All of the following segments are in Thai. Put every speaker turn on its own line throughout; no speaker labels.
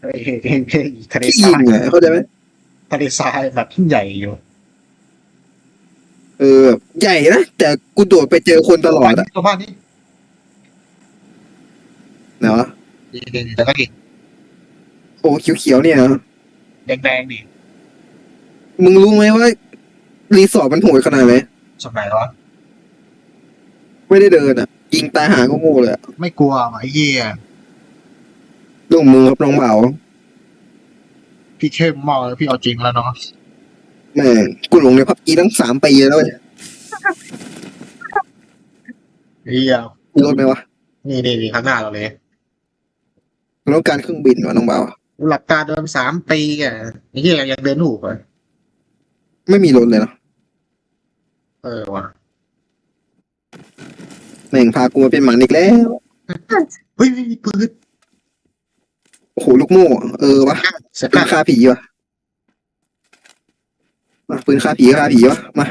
ทะเล
ที่ยิ
รางย
เข้าใจไหม
ทะเลทรายแบบที่ใหญ่อยู่
เออ ใหญ่นะ แต่กูโดดไปเจอคนตลอดอะ
ตัวบ้านนี้
ไหนวะ
แต่ก็ดี
โอ้เขียวๆเนี่ย
แดงๆดิ
มึงรู้ไหมว่า รีสอร์ทมันโหดขนาดไหน
สมัยวะ
ไม่ได้เดินอะ ยิงตายหาก็โง่เลย
ไม่กลัวไอ้เหี้ย
เรื่องของมึงครับน้องเบา
พี่เข้มมากเลยพี่เอาจริงแล้วเนาะ
แม่งกูหลงในพับจีตั้งสามปีแล้วเว้ย
เหี้ย
มีรถไหมวะ
นี่นี่นี่ข้างหน้าเราเลย
กูต้องการเครื่องบินวะน้องเบา
หลับตาเดินสามปีอะไอ้เหี้ยยังเดินถูกเลย
ไม่มีรถเลยเนาะ
เออว่ะ
แม่งพากูมาเป็นหมันอีกแล้ว
เฮ้ยไม่มีปืน
โอ้โหลูกโม่เออวะ
เสร็จ
ปื
แล้
น
ว
ฆ่าผีวะมาปืนฆ่าผีฆ่าผีวะมา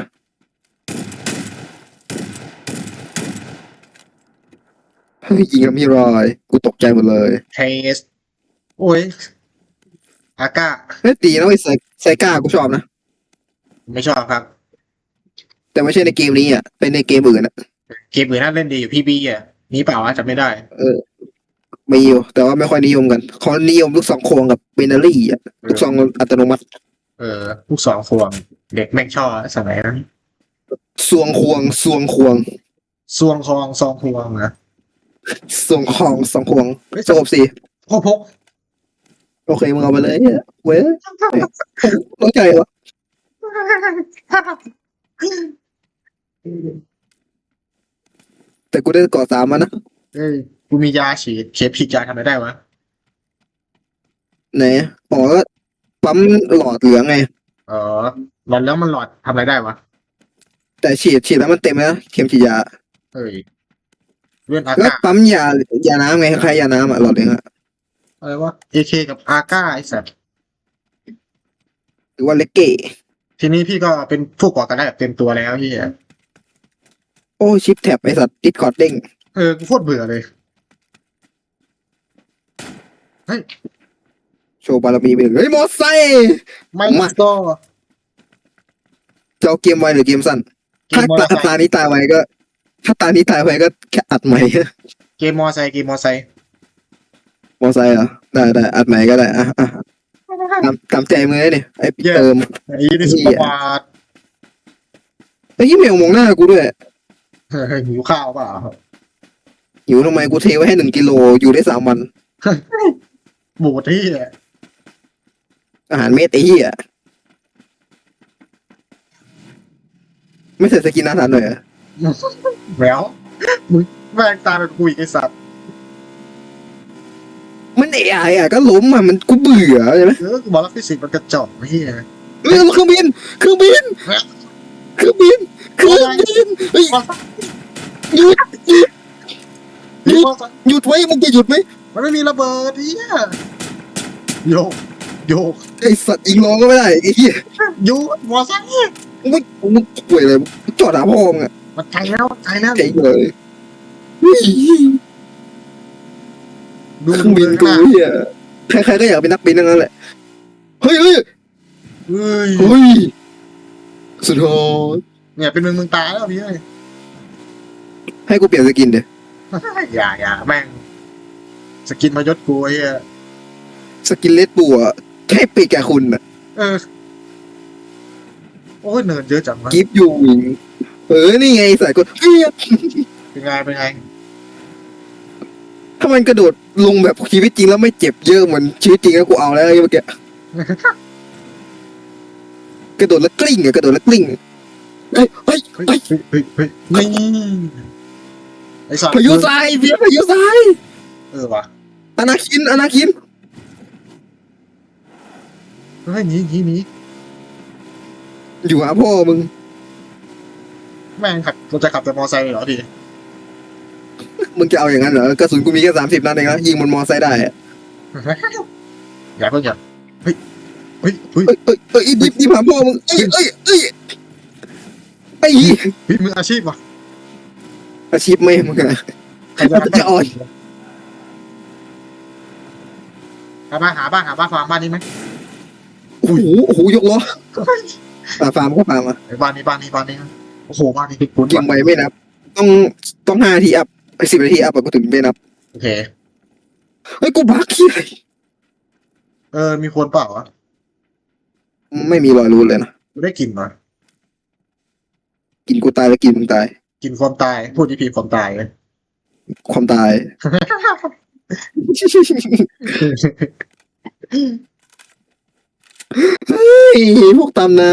เฮ้ยยิงกับมีรอย กูตกใจหมดเลย
เทสโอ้ยอากา
เฮ้ยตีนะไอ้ยไซไซก้ากูชอบนะ
ไม่ชอบครับ
แต่ไม่ใช่ในเกมนี้อะเป็นในเกมอื่นอะ
เกมอื่นน่าเล่นดีอยู่พี่บีอะ นี่เปล่าวะจำไม่ได้
มีอยู่ แต่ว่าไม่ค่อยนิยมกันเขานิยมลูกสองควงกับเบนารี่อะลูกซองอัตโนมัติ
เออลูกสองควง เด็กแม่งชอบสมัยนั้น
สวงควงสวงควง
ซวงคลองซองควงนะ
สวงคองสองควง
เฮ้ย
สงบสิ
พ่อพก
โอเคมึงเอาไปเลยเนี่ยเว้ยเข้าใจวะแต่กูได้เกาะสามมานะ
เอ้ย กูมียาฉีดเข็มฉีดยาทำอะไรได้วะ
ไหนอ๋อก็ปั๊มหลอดเหลืองไง
เออหลอดแล้วมันหลอดทำอะไรได้วะ
แต่ฉีดฉีดแล้วมันเต็มแล้วเข็มฉีดยา
เอ้ยเรื่องอา
แล้ว
กา
ปั๊มยายาน้ำไงคล้ายยาน้ำอะหลอดเหลืองอะ
อะไรวะเอเคกับอาก้าไอสัตว์
หรือว่าเลกเก้
ทีนี้พี่ก็เป็นผู้ก่อการร้ายแบบเต็มตัวแล้วพี่
โอ้ชิปแท็บไอสัตว์ติดคอร์ดเด้ง
เออกูโคตรเบื่อเลย
โชว์บารมีไปหนึ่งเฮ้ยมอไซค์
ไม่
มา
ก็
จะเอาเกมไวหรือเกมสั้น
เก
ถ้าม
มอเตอ
ตา
ร์ไซ
ตา
ค์
นี้ตายไวก็ ถ้าตานี้ตายไวก็แค่อัดใหม่
เกมมอไซค์เกมมอไซค์
มอไซค์เหรอ ได้ได้อัดใหม่ก็ได้อะอะตามตามใจมือเลยเนี่ยไอ้เติม
ไอ้นี่สุดประวัติ
ไอ้ยี่เมลมองหน้ากูด้วย
เฮ้ยหิวข้าวเปล่า
หิวทำไมกูเทไว้ให้หนึ่งกิโลอยู่ได้สามวัน
บูดที่
อาหารเม็ดไอ้เหี้ยไม่ใส่สกินอาหารหน่อยเหรอ
แหววมึงแม่งตายเป็นคุยไอสัตว์
มันเอไออะก็ล้มอะมันกูเบื่อใช่ไหม
เออกูบอกแล้วฟิสิกส์มันกระจอกพี่
เรื่องเครื่องบินเครื่องบินเครื่องบินเครื่องบินเฮ้ยหยุดหยุดหยุดหยุดไว้มึงจะหยุดไหม
มันไม่มีระเบิดเนี่ย โยก โยก
ไอสัตว์ยิงร้องก็ไม่ได้ไอ้เหี้ย
โยกมอไซค์
มึงไม่มึงป่วยเลยมึงจอดหาพ่อมึงอะ
มันไกลแล้วไกลแล้ว
เจ๋งเลยเฮ้ย
ดู
เครื่องบินกูเหี้ยใครๆก็อยากเป็นนักบินทั้งนั้นแหละเฮ้ยเฮ้ย
เฮ้ย
เฮ้ยสุดยอด
เนี่ยเป็นมึงมึงตายแล้วพี่เอ้ย
ให้กูเปลี่ยนสกินเดี๋ยว
อย่าอย่าแม่งสกินมายศกูไอ้เหี้ย
สกินเลดบัวแค่ปีกแกคุณอะ
เออ โอ้ยเนินเยอะจังวะ
กิฟต์ยูวิงเออ นี่ไงใส่กูเฮ้ย
เป็นไงเป็นไง
ถ้ามันกระโดดลงแบบชีวิตจริงแล้วไม่เจ็บเยอะเหมือนชีวิตจริงแล้วกูเอาแล้วไอ้เมื่อกี้กระโดดแล้วกลิ้งอะกระโดดแล้วกลิ้งเฮ้ยเฮ้ย
เฮ้ย
เฮ้ย
เฮ้ยเฮ้ยเฮ้ยนี่ไอ้สัตว์
พายุทรายเบียร์พายุทราย
เออว่ะ
อนาคินอนาคิน
เฮ้ยหนีหนีหนี
อยู่หาพ่อมึง
แม่งขับเราจะขับแต่มอไซค์เหรอพี่
มึงจะเอาอย่างนั้นเหรอกระสุนกูมีแค่สามสิบนัดเองนะยิงบนมอไซค์ได้อะ
อย่าเพิ่งอย่าเฮ้ยเฮ้ยเฮ้ย
เอ้ยเอ้ยเอ้ยดิบดิบหาพ่อมึงเอ้ยเอ้ยเอ้ยไอ้เหี้ย
เฮ้ยมืออาชีพว่ะ
อาชีพไม่มึงอะ
ใครจะ
จะอ่อน
เหาบ้านหาบ้านหาบ้านฟาร์มบ้านนี้ไหม
โอ้โหโอ้โหยกล้ออะฟาร์มก็ฟาร์มอะ
ไอ้บ้านนี้บ้านนี้บ้านนี้โอ้โหบ้านนี้พี่คุณ
เก่งไปไม่นับ ต้องต้องห้านาทีอัพไอ้สิบนาทีอัพอะกูถึงไม่นับ
โอเค
เฮ้ยกูบักขี้ย
เออมีคนเปล่าวะ
ไม่มีรอยรู้เลยนะ
กูได้กลิ่นหน่อย
กินกูตายแล้วกินมึงตาย
กลิ่นความตายพูดที่พีความตายเลย
ความตาย เฮ้ยพวกตามน้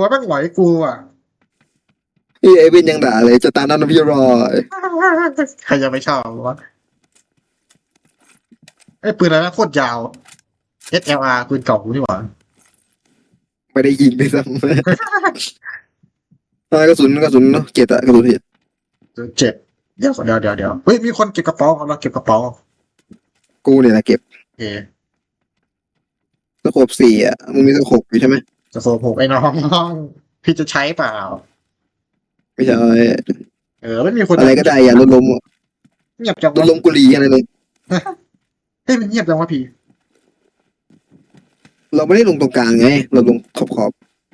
ว่าแม่งไหวกูอะำ
เฮ้ยไอเวนยังด่าเลยจะตามน้ำน้ำพี่รอย
ใครจะไม่ชอบวะไอ้ปืนอะไรนะโคตรยาว SLR ปืนเก่ากูนี่หว่า
ไม่ได้ยิงเลยซ้ำทำไมกระสุนกระสุนเนอะเจ็ดอะกระสุนเจ็ด
เจ็บเดี๋ยวเดี๋ยวเดี๋ยวเดี๋ยวเฮ้ยมีคนเก็บกระเป๋าเราเก็บกระเป๋า
กูเนี่ยนะเก็บ
โอเค
ส โคบสี่อะมึงมีสโคบอยู่ใช่ไหม
จะโซผมไอ้น้องพี่จะใช้เปล่า
ไม่ใช่
เออไม่มีคน
อะไรก็ได้อย่าลดล้มอะ
เงียบจัง
ลดล้มกุลีอะไรเลย
เฮ้ยมันเงียบจังวะพี่
เราไม่ได้ลงตรงกลางไง เราลงขอบขอบ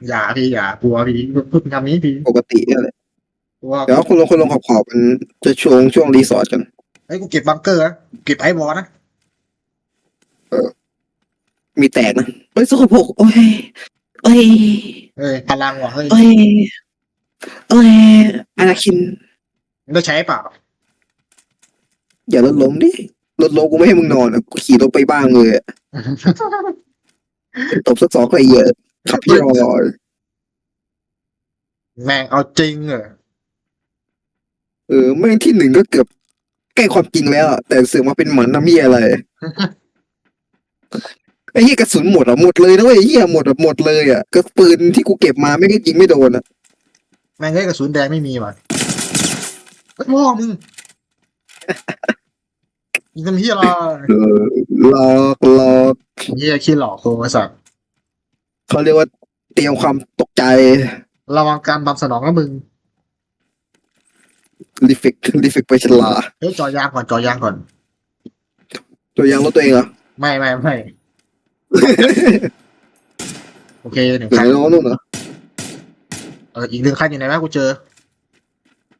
อย่าพี่อย่ากลัวพี่พูดคำนี้พี่
ๆปกติเนี่ยแหละ
กลัว
เดี๋ยวคนลงคนลงขอบขอบๆมันจะช่วงช่วงรีสอร์ทกัน
ไอ้ยกูเก็บบังเกอร์นะเก็บไอ้บอลนะ
มีแตกนะเฮ้ยสโคบหกโอ้ยโอ้ย
เฮ้ยพลังว่ะเฮ้ย
โอ้ยโอ้ยอนาคิน
มึงได้ใช้เปล่า
อย่าลดล้มดิลดล้มกูไม่ให้มึงนอนอะกูขี่รถไปบ้างเลยอะตบสักสองก็ไอ้เหี้ยอะขับพี่รอย
แม่งเอาจริงเหรอ
เออไม่งที่หนึ่งก็เกือบใกล้ความจริงแล้วอะแต่เสือกมาเป็นหมันน้ำเหี้ยอะไร ไอ้เหี้ยกระสุนหมดอะหมดเลยนะเว้ยไอ้เหี้ยหมดอะหมดเลยอะก็ปืนที่กูเก็บมาไม่งก็ยิงไม่โดนอะ
แม่งเอ้ยกระสุนแดงไม่มีว่ะเฮ้ยพ่อมึงยิงทำเฮียอะไร
เออหลอกหลอก
เฮียขี้หลอกโคไอ้สัตว์
เขาเรียกว่าเตรียมความตกใจ
ระวังการตามสนองนะมึง
รีเฟกรีเฟกไปฉลา
เฮ้ยจอยางก่อนจอยางก่อน
ตัวอยางรถตัวเองเหรอ
ไม่ไม่ไม่ โอเคหนึ่ง
ไหน
คัน
น้องนู่นเหรอ
เอออีกหนึ่งคันอยู่ไหนวะกูเจอ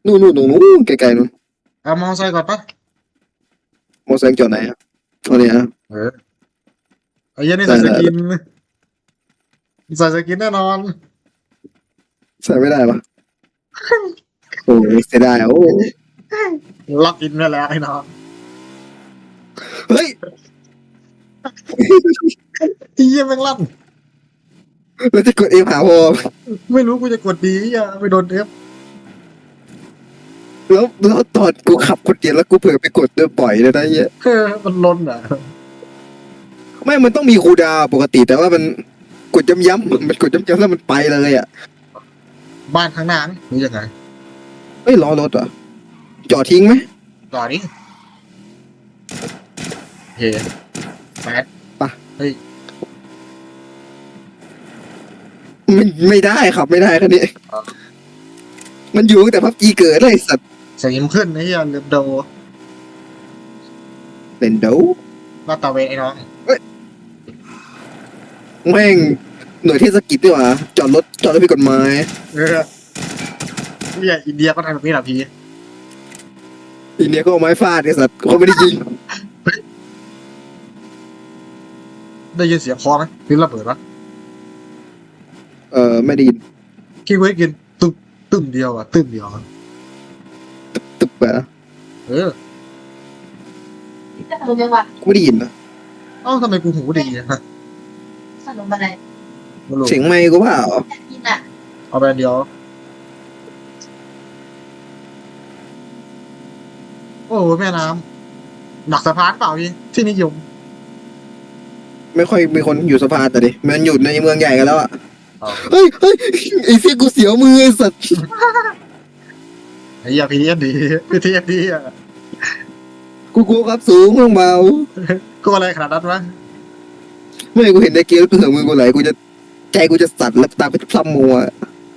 นู่นนู่นตรงนู้นไกลๆนู่น
เอามอเตอร์ไซค์ก่อนปะ
มอเตอร์ไซค์จอดไหนอะเอาเนี่ยอะ
เออไอ้เหี้ยันนี่ใส่สกินใส่สกินแน่นอน
ใส่ไม่ได้ปะโอ้ยเสียดายอะโอ้
ล็อกอินไว้แล้วไอ้น้อง
เฮ้ย
ไอ้เหี้ยแม่งลั่น
แล้วจะกดเอฟหาพอ
ไม่รู้กูจะกดดีอะไม่โดนเอฟ
แล้วแล้วตอนกูขับคนเดียวแล้วกูเผื่อไปกดเดินปล่อยเลยนะเหี้ย
เออมันลนอะ
ไม่มันต้องมีคูลดาวน์ปกติ แต่ว่ามันกดย้ำๆมันกดย้ำๆแล้วมันไปเลยอะ
บ้านข้างหน้านี่หรือยังไง
เฮ้ยล้อรถเหรอะจอดทิ้งไหม
ต่อนี้โอเค แปด
ไม่ไม่ได้ครับไม่ได้คันนี้มันอยู่ตั้งแต่พับจีเกิดเลยไอ้สัตว์
สกินขึ้นไอ้เหี้ยเลืมโด
เล่นเดา
ลาดตระเวนไอ้น้อง
แม่งหน่วยเทศกิจด้วยวะจอดรถจอดรถผิดกฎหมาย
เออเนี่ยอินเดียก็ทำแบบนี้แหละพี่
ทีเนี้ยก็เอาไม้ฟาดไอ้สัตว์เขาไม่ได้ยิง
ได้ยินเสียงคอไหมหรือระเบิดปะ
เออไม่ได้ยิน
คิดไว้กินตึ้มตึ้มเดียวอะตึ้มเดียวอะ
ตึบไปนะ
เออ
ขนมยังวะ
กูไม่ได้ยินนะ
เอ้าทำไมกูหูดีอะฮะ
ขนมอะไร
ไม่รู้
เสียงไม่กูเปล่า
อยากกินอะ
เอาไปอันเดียว โอ้โหแม่น้ำหนักสะพานเปล่าพี่ที่นิยม
ไม่ค่อยมีคนอยู่สภาแต่ดิมันอยู่ในเมืองใหญ่กันแล้วอะ
อ๋อ
เฮ้ยเฮ้ยไอ้เสียกูเสียวมือไอ้สัตว์
ไอ้เหี้ยพีเอสดีพีเอสดีอะ
กูกลัวครับสูงลงเบา
ก็อะไรขนาดนั้นวะ
ไม่กูเห็นในเกมแล้วกูเหือมือกูไหลกูจะใจกูจะสั่นแล้วตากูจะพลัมมัว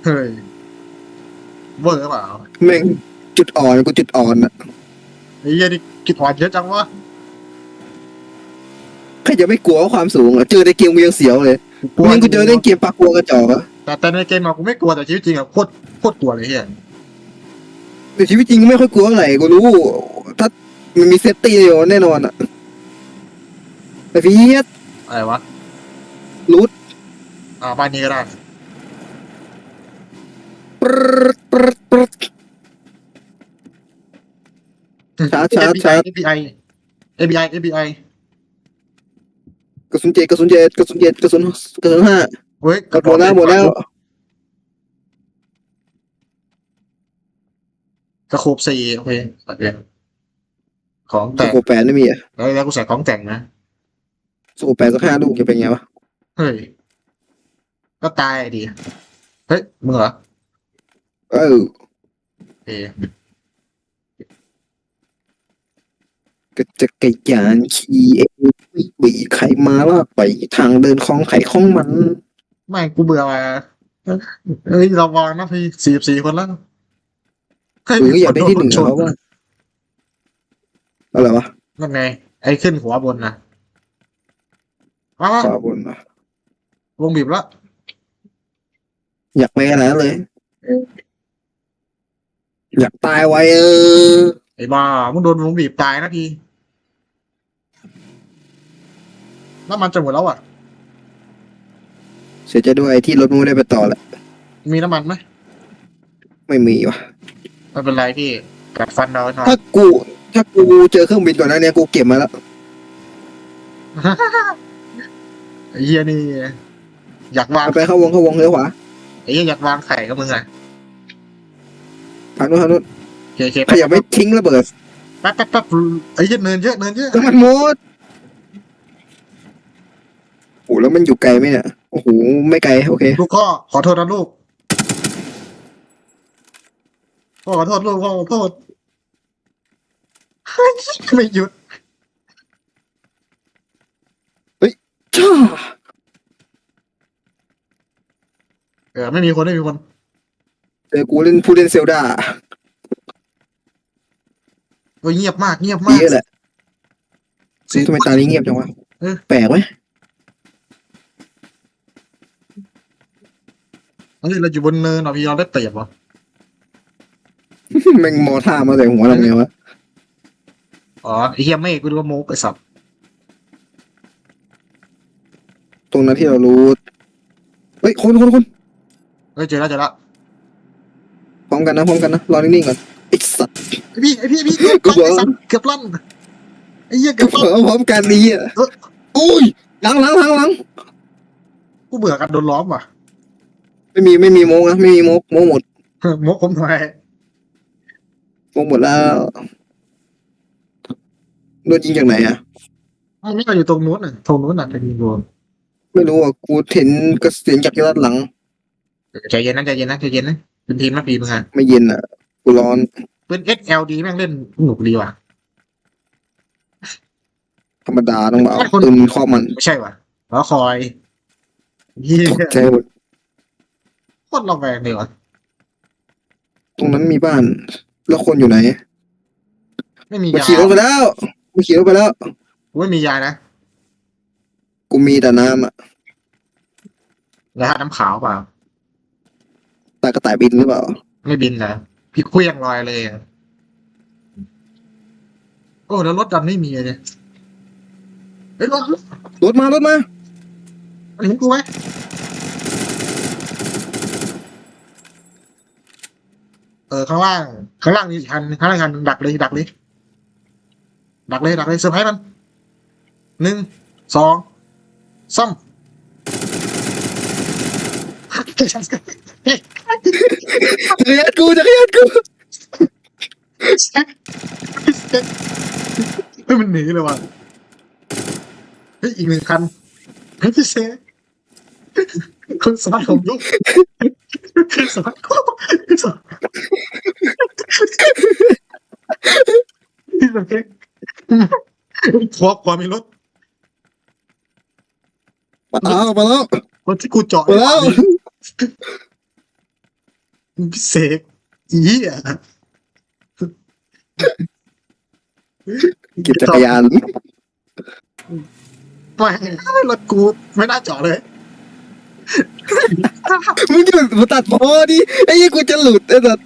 เฮ้ยเวอร์เปล่า
แม่งจุดอ่อนกูจุดอ่อนอะ
ไอ้เหี้ยนี่กิดหวานเยอะจังวะ
รจะไม่กลัวความสูงอะเจอในเกมกูยังเสียวเลย
กลัว
มึงกูเจอเล่นเกมปากกลัวกระจอกอะ
แต่แต่ในเกมอะกูไม่กลัวแต่ชีวิตจริงอะโคตรโคตรกลัวเลยเฮีย
ในชีวิตจริงกูไม่ค่อยกลัวเท่าไหร่กูรู้ ถ้ามันมีเซฟตี้อยู่แน่นอนอะแต่พี่เฮ็ด
อะไรวะ
รูท
อ่าบ้านนี้ก็ได้
ปรึ๊ดปรึ๊ดปรึ๊ดชาร์จชาร์จชาร์จ
FBI FBI FBI
กระสุนเจ็ดกระสุนเจ็ดกระสุนเจ็ดกระสุนกระสุนห้า
เฮ้ย
หมดแล้วหมดแล้ว
กระโคบสี่โอเคตัดเรียนของ
ส
แต่ง
โคปแปดไม่มีอะ
แล้วแล้วกูใส่ของแต่งนะ
สโคปแปดสักห้าลูกจะเป็นไงวะ
เฮ้ยก็ตายดิเฮ้ยมึงเหรอ
เออ
เออ
ก็จะกระยานขี่เองไม่ บีใครมาลากไปทางเดินของไขของมัน
ไม่กูเบื่อมาเฮ้ยเราวางนะพี่สี่สิบสี่คนแล้วเฮ้ย
หรืออยากได้ที่หนึ่ง
ช
เหรอว่าอะไรวะ
นั่นไง ไอ้ขึ้นหัวบนนะอ้าว
ขวาบนอะ
วงบีบแล้ว
อยากไปขนาดนั้นเลย อยากตายไวเออ
ไอ้บ้ามึงโดนวงบีบตายนะพี่ น้ำมันจะหมดแล้วอะ
เสียใจด้วยที่รถมึงไม่ได้ไปต่อแหละ
มีน้ำมันไหม
ไม่มีวะ
ไม่เป็นไรพี่กัดฟันเราหน่อย
ถ้ากู ถ้ากูเจอเครื่องบินก่อนหน้าเนี้กูเก็บมาแล้ว
ไอ้เฮียนี่ อยากวาง
เอาไปเข้าวงเข้าวงเลี้ยวขวา
ไอ้เฮียอยากวางไข่กับมึงอะ
ทางนู้นทางนู้น
โอเคโอเค
ขยับไม่ทิ้งระเบิด
แป๊บแป๊บแป๊บไอ้เฮียเนินเยอะเนินเยอะ
น้ำมันหมด โอ้แล้วมันอยู่ไกลไหมเนี่ย โอ้โห ไม่ไกล โอเค
ลูกพ่อขอโทษนะลูกพ่อขอโทษลูกพ่อขอโทษเฮ้ยไม่หยุด
จ้า
เออไม่มีคนไม่มีคน
เจอกูเล่นผู้เล่นเซลดา
โอ้ยเงียบมากเงียบ
ดี
มาก
แหละทำไมตานี้เงียบจังวะ
เออ
แปลกไหม
ฮ้ยเราอยู่บนเนินเหรอพี่เราได้เปรียบวะ
แม่งมอท่ามาใส่หัวทำไงวะ
อ๋อไอ้เฮียเมฆกูดูว่าโมกไอ้สับ
ตรงนั้นที่เรารู้เฮ้ยคนคนคน
เฮ้ยเจอแล้วเจอแล้ว
พร้อมกันนะพร้อมกันนะรอนิ่งๆก่อนไอ้สัตว์
ไอ้พี่ไอ้พี่ไอ้พี่
กูบอก
ไอ้สัตว์เกือบลั่นไอ้เหี้ย
ก็
เกือบ
เผล
ลั่น
อพร้อมกันนี้อะอุ้ยหลังหลังหลังหลัง
กูเบื่อกันโดนล้อมว่ะ
ไม่มีไม่มีโมกนะไม่มีโมกโมกหมด
โมกผมทำไม
โมกหมดแล้วโดนยิงจากไหนอะ
อ้าวไม่เราอยู่ตรงนู้นน่ะตรงนู้นน่ะเป็นยิงโดน
ไม่รู้อะกูเห็นกระเสียงจากด้านหลัง
ใจเย็นนะใจเย็นนะใจเย็นนะเป็นทีมนะพี่มึงอะ
ไม่เย็นอะกูร้อน
เป็น XLD แม่งเล่นสนุกดีว่ะ
ธรรมดาต้องมาเอา
คน
ปืนครอบมัน
ไม่ใช่ว่ะแล้วคอยเฮีย
ตกใจหมด
โคตรระแวงเลยว่ะ
ตรงนั้นมีบ้าน แล้วคนอยู่ไหน
ไม่มี
มัน
ยา
ขี่รถไปแล้วมันขี่รถไปแล้ว
กูไม่มียานะ
กูมีแต่น้ำอะ
แล้วน้ำขาวเปล่า
ตากระต่ายบินหรือเปล่า
ไม่บินนะพี่คุยยังลอยเลยอะโอ้แล้วรถดันไม่มีเลยเฮ้ยรถ
รถมารถมา
มันเห็นกูไหม เออข้างล่างข้างล่างมีคันข้างล่างคันดักเลยดักเลย ดักเลยดักเลยเซอร์ไพรส์มันหนึ่งสองซ้ำ
จักรยานกูจักรยานกู
เฮ้ยมันหนีเลยว่ะเฮ้ยอีกหนึ่งคันเฮ้ยพี่เซ คนสมัครของยุคสมัครสมัครพี่สังเกตพอพอมีรถ
มาแล้วมาแล้ว
รถที่กูจอด
มาแล้ว
พี่เสกอีอะ
เก็บจักรยาน
ไม่รถกูไม่น่าจอดเลย
มึงหยุดมาตัดพอดิไอ้ยี่กูจะหลุดไอ้สัส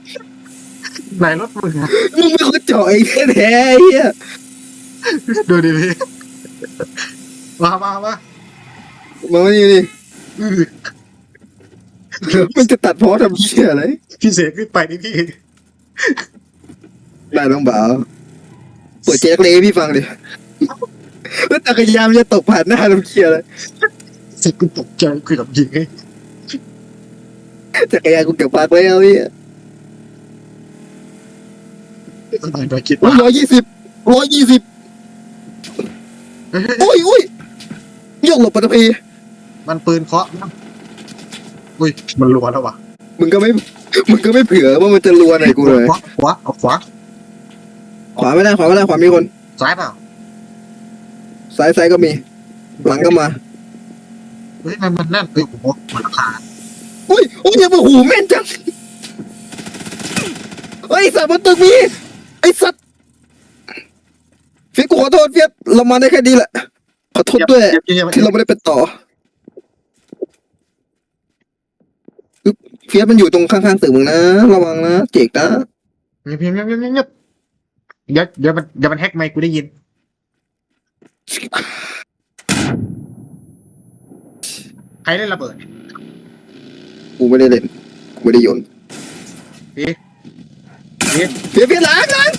ไหนรถมึงอะ
มึงเป็นคนเจ่อเองแท้ๆไอ้เหี้ย
ดูดิพี่มามามา
มามานี่นี่
อื้อ
มึงจะตัดพอทำเหี้ยอะไร
พี่เสกขึ้นไปนี่พี่
ได้น้องบ่าวเปิดแจ็คเลยให้พี่ฟังดิแล้วจักรยานมันจะตกผ่านหน้าทำเหี้ยอะไร
เสกกูตกใจคุยกับหญิงไง
จักรยานกูเก็บปากไว้เอาพี่
หน่อยหน่อยคิด
ร้
ว่า
อยยี่สิบร้อยยี่สิบ
เฮ้ย
โอ้ยโอ้ยโยกหลบปัตตภี
มันปืนเคาะอุ้ยมันรัวแล้ววะ
มึงก็ไม่มึงก็ไม่เผื่อว่ามันจะรัวไหนกูเลย
ขวาขวาเอาขวา
ขวาไม่ได้ขวาไม่ได้ขวามีคน
ซ้ายเปล่า
ซ้ายซ้ายก็มี หลังก็มา
เฮ้ยมันมันนั่นเฮ้ยโอ้โหมันขาด
โอ้ยโอ้ยอย่ามาหูแม่นจังเฮ้ยสัตว์บนตึกมีไอ้สัตว์เฟียสกูขอโทษเฟียสเรามาได้แค่นี้แหละขอโทษด้วย
เย็บเย็บ
ที่เราไม่ได้ไปต่ออึ๊บเฟียสมันอยู่ตรงข้างๆตึกมึงนะระวังนะเจกนะ
เย็บเย็บเย็บเย็บเย็บเดี๋ยวเดี๋ยวมันเดี๋ยวมันแฮกไมค์กูได้ยิน ใครเล่นระเบิด
กูไม่ได้เล่นกูไม่ได้โยน
เอ๊ะเอ๊ะ
เฟียสเฟียสหล้างหล้าง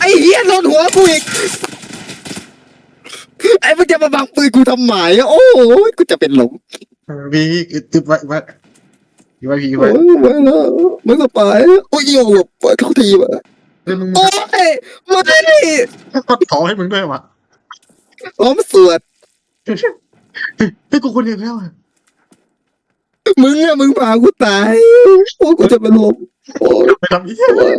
ไอ้เหี้ยโดนหัวกูอีกไอ้มึงจะมาบังปืนกูทำไมอะโอ้ยกูจะเป็นหลง
วีตึ๊บไว้ไว้ไว้พี่
โอ้
ไว้
ยไม่แล้วไม่สบายโอ้ยโยหลบไปทุกทีวะ
เฮ้ยมึง
โอ้ยไม่
ก็ขอให้มึงด้วยวะ
ล้อมสวด
เฮ้ยกูคนเดียวแล้วอะ
มึงอะมึงพากูตายโอ้ยกูจะเป็นลมโอ้ย
ไปทำนี้
โอ้ย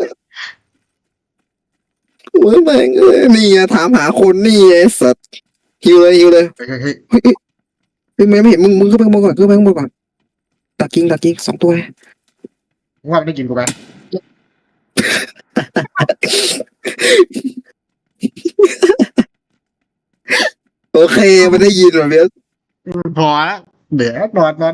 โอ้ยแม่งเอ้ยนี่ไงถามหาคนนี่ไอ้สัตว์ฮิวเลยฮิวเลย
เฮ้ยเฮ้ย
เฮ้ยเฮ้ยเฮ้ยไม่ไม่เห็นมึงมึงเข้าไปข้างบนก่อนเข้าไปข้างบนก่อนตากิ้งตากิ้งสองตัว
มึงว่าไม่ได้กินกูไป
โอเคไม่ได้ยินหรอเบียส
พอแล้วเดี๋ยวนอนนอน